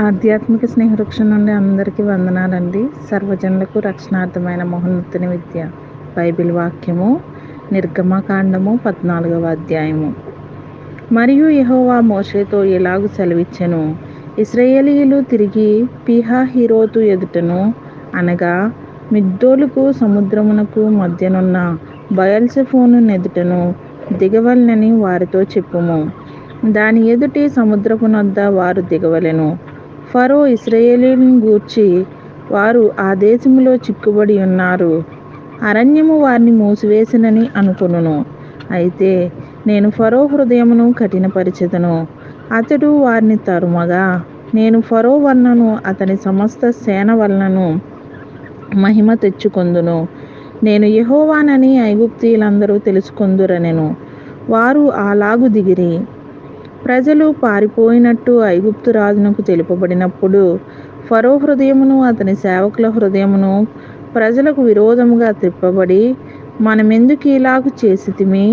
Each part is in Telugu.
ఆధ్యాత్మిక స్నేహవృక్షం నుండి అందరికీ వందనాలండి. సర్వజనులకు రక్షణార్థమైన మహోన్నతుని విద్య బైబిల్ వాక్యము నిర్గమకాండము పద్నాలుగవ అధ్యాయము. మరియు యహోవా మోషేతో ఇలాగు సెలవిచ్చెను? ఇస్రాయేలీయులు తిరిగి పీహా హీరోతు ఎదుటను అనగా మిద్దోలుకు సముద్రమునకు మధ్యనున్న బయల్సెఫోను ఎదుటను దిగవలనని వారితో చెప్పుము. దాని ఎదుటి సముద్రపునొద్ద వారు దిగవలెను. ఫరో ఇస్రాయేలీలను గూర్చి వారు ఆ దేశంలో చిక్కుబడి ఉన్నారు. అరణ్యము వారిని మూసివేసినని అనుకును అయితే నేను ఫరో హృదయమును కఠినపరిచెదను. అతడు వారిని తరుమగా నేను ఫరో వలనను అతని సమస్త సేన వలనను మహిమ తెచ్చుకొందును. నేను యహోవానని ఐగుప్తీయులందరూ తెలుసుకొందురనెను. వారు అలాగు దిగిరి. ప్రజలు పారిపోయినట్టు ఐగుప్తు రాజునకు తెలుపబడినప్పుడు ఫరో హృదయమును అతని సేవకుల హృదయమును ప్రజలకు విరోధముగా త్రిప్పబడి మనమెందుకు ఇలాగు చేసితిమి?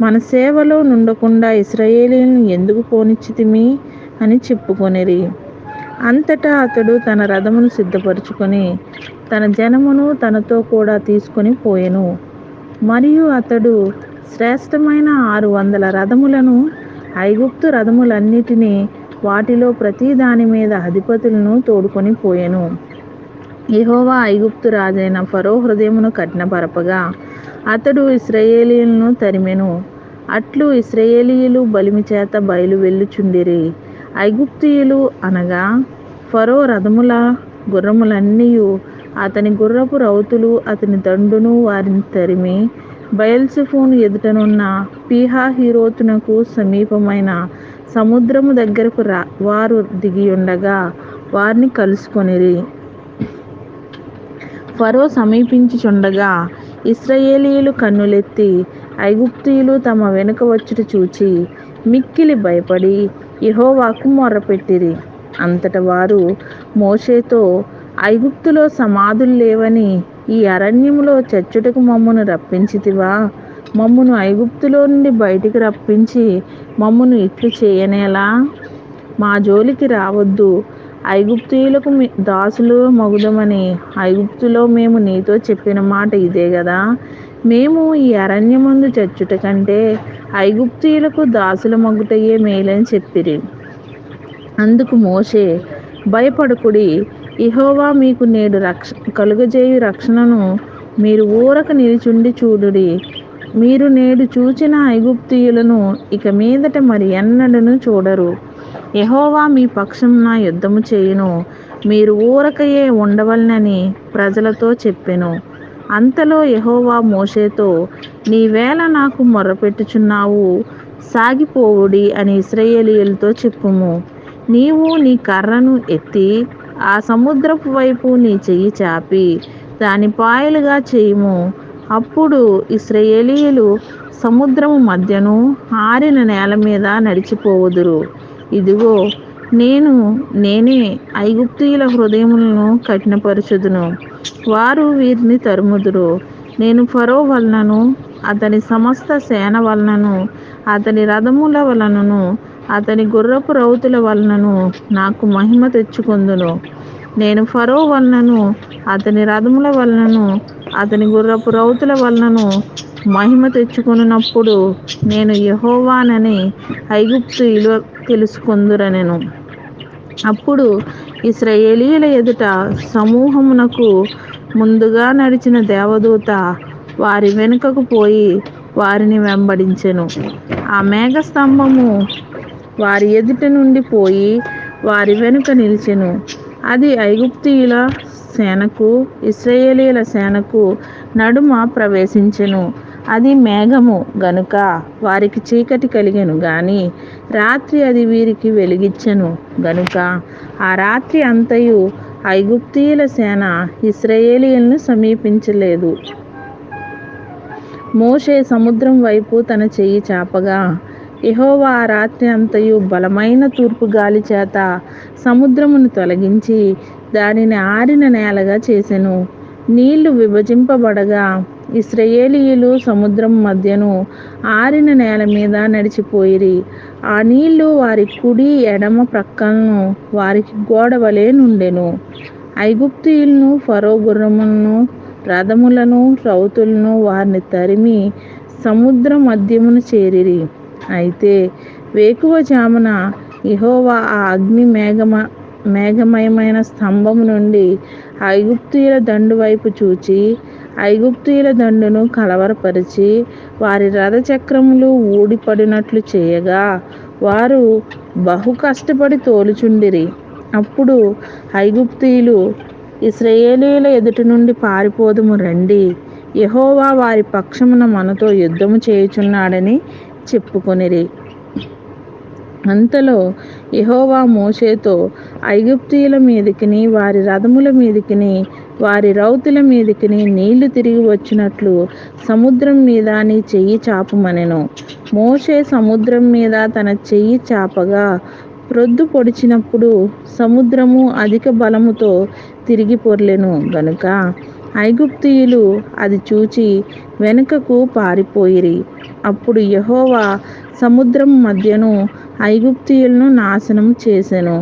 మన సేవలో నుండకుండా ఇస్రాయేలీలను ఎందుకు పోనిచ్చితిమి? అని చెప్పుకొనిరి. అంతటా అతడు తన రథమును సిద్ధపరుచుకొని తన జనమును తనతో కూడా తీసుకొని పోయెను. మరియు అతడు శ్రేష్టమైన ఆరు వందల రథములను ఐగుప్తు రథములన్నిటినీ వాటిలో ప్రతి దాని మీద అధిపతులను తోడుకొని పోయెను. యహోవా ఐగుప్తు రాజైన ఫరో హృదయమును కఠినపరపగా అతడు ఇస్రయేలీలను తరిమెను. అట్లు ఇస్రయేలీయులు బలిమి చేత బయలు వెళ్ళుచుండిరి. ఐగుప్తీయులు అనగా ఫరో రథముల గుర్రములన్నీయు అతని గుర్రపు రౌతులు అతని దండును వారిని తరిమి బయల్సెఫోను ఎదుటనున్న పీహా హీరోతునకు సమీపమైన సముద్రము దగ్గరకు రా వారు దిగియుండగా వారిని కలుసుకొనిరి. ఫరో సమీపించుచుండగా ఇస్రాయేలీయులు కన్నులెత్తి ఐగుప్తీయులు తమ వెనుక వచ్చుట చూచి మిక్కిలి భయపడి ఇహోవాకు మొర్రపెట్టిరి. అంతట వారు మోషేతో ఐగుప్తులో సమాధులు లేవని ఈ అరణ్యములో చచ్చుటకు మమ్మను రప్పించితివా? మమ్మను ఐగుప్తులో నుండి బయటికి రప్పించి మమ్మను ఇట్లు చేయనేలా? మా జోలికి రావద్దు. ఐగుప్తీయులకు దాసులు మగుదమని ఐగుప్తులో మేము నీతో చెప్పిన మాట ఇదే కదా మేము ఈ అరణ్యమందు చచ్చుట కంటే ఐగుప్తీయులకు దాసుల మగుటయ్యే మేలని చెప్పిరి. అందుకు మోషే భయపడకుడి. ఇహోవా మీకు నేడు రక్ష కలుగజేయు రక్షణను మీరు ఊరక నిలిచుండి చూడుడి. మీరు నేడు చూచిన ఐగుప్తీయులను ఇక మీదట మరి ఎన్నడను చూడరు. యహోవా మీ పక్షంన యుద్ధము చేయును. మీరు ఊరకయే ఉండవలనని ప్రజలతో చెప్పెను. అంతలో యహోవా మోషేతో నీవేళ నాకు మొర్రపెట్టుచున్నావు సాగిపోవుడి అని ఇస్రయేలీయులతో చెప్పుము. నీవు నీ కర్రను ఎత్తి ఆ సముద్రపు వైపు నీ చెయ్యి చాపి దాని పాయలుగా చేయుము. అప్పుడు ఇస్రాయేలీయులు సముద్రము మధ్యను ఆరిన నేల మీద నడిచిపోవుదురు. ఇదిగో నేను నేనే ఐగుప్తీయుల హృదయములను కఠినపరచుదును. వారు వీరిని తరుముదురు. నేను ఫరో వలనను అతని సమస్త సేన వలనను అతని రథముల వలనను అతని గుర్రపు రౌతుల వలనను నాకు మహిమ తెచ్చుకొందును. నేను ఫరో వలనను అతని రథముల వలనను అతని గుర్రపు రౌతుల వలనను మహిమ తెచ్చుకున్నప్పుడు నేను యహోవానని ఐగుప్తులు తెలుసుకొందురనెను. అప్పుడు ఇస్రాయేలీయుల ఎదుట సమూహమునకు ముందుగా నడిచిన దేవదూత వారి వెనుకకు పోయి వారిని వెంబడించెను. ఆ మేఘస్తంభము వారి ఎదుట నుండి పోయి వారి వెనుక నిలిచెను. అది ఐగుప్తీయుల సేనకు ఇస్రయేలీల సేనకు నడుమ ప్రవేశించెను. అది మేఘము గనుక వారికి చీకటి కలిగెను గాని రాత్రి అది వీరికి వెలిగిచ్చెను గనుక. ఆ రాత్రి అంతయు ఐగుప్తీయుల సేన ఇస్రయేలీలను సమీపించలేదు. మోషే సముద్రం వైపు తన చెయ్యి చాపగా యహోవా రాత్రి అంతయు బలమైన తూర్పు గాలి చేత సముద్రమును తొలగించి దానిని ఆరిన నేలగా చేసెను. నీళ్ళు విభజింపబడగా ఇస్రయేలీయులు సముద్రం మధ్యను ఆరిన నేల మీద నడిచిపోయిరి. ఆ నీళ్ళు వారి కుడి ఎడమ ప్రక్కలను వారికి గోడవలే నుండెను. ఐగుప్తియులను ఫరో గుర్రములను రథములను రౌతులను వారిని తరిమి సముద్ర మధ్యమును చేరిరి. అయితే వేకువజామున ఇహోవా ఆ అగ్ని మేఘమ మేఘమయమైన స్తంభం నుండి ఐగుప్తీయుల దండు వైపు చూచి ఐగుప్తీయుల దండును కలవరపరిచి వారి రథచక్రములు ఊడిపడినట్లు చేయగా వారు బహు కష్టపడి తోలుచుండిరి. అప్పుడు ఐగుప్తీయులు ఇస్రయేలీల ఎదుటి నుండి పారిపోదుము రండి. యహోవా వారి పక్షమున మనతో యుద్ధము చేయుచున్నాడని చెప్పుకొనిరి. అంతలో యహోవా మోషేతో ఐగుప్తీయుల మీదకిని వారి రథముల మీదికిని వారి రౌతుల మీదకిని నీళ్ళు తిరిగి వచ్చినట్లు సముద్రం మీద నీ చెయ్యి చాపమనెను. మోషే సముద్రం మీద తన చెయ్యి చాపగా ప్రొద్దు పొడిచినప్పుడు సముద్రము అధిక బలముతో తిరిగి పొర్లెను. గనుక ఐగుప్తీయులు అది చూచి వెనుకకు పారిపోయిరి. అప్పుడు యహోవా సముద్రం మధ్యను ఐగుప్తీయులను నాశనం చేసెను.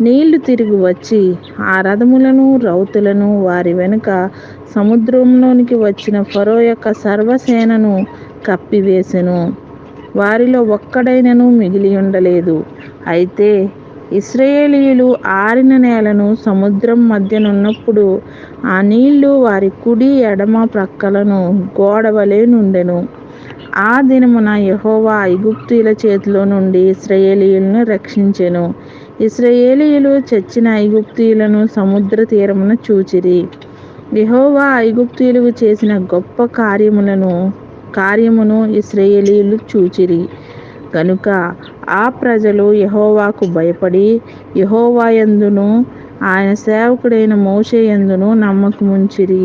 నీళ్ళు తిరిగి వచ్చి ఆ రథములను రౌతులను వారి వెనుక సముద్రంలోనికి వచ్చిన ఫరో యొక్క సర్వసేనను కప్పివేసెను. వారిలో ఒక్కడైనను మిగిలి ఉండలేదు. అయితే ఇస్రాయేలీయులు ఆరిన నేలను సముద్రం మధ్యనున్నప్పుడు ఆ నీళ్ళు వారి కుడి ఎడమ ప్రక్కలను గోడవలే నుండెను. ఆ దినమున యహోవా ఐగుప్తుల చేతిలో నుండి ఇస్రయేలీయులను రక్షించెను. ఇస్రాయేలీయులు చచ్చిన ఐగుప్తీయులను సముద్ర తీరమున చూచిరి. యహోవా ఐగుప్తీయులకు చేసిన గొప్ప కార్యములను కార్యమును ఇస్రాయేలీయులు చూచిరి. కనుక ఆ ప్రజలు యహోవాకు భయపడి యహోవా యందును ఆయన సేవకుడైన మోషే యందును నమ్మకముంచిరి.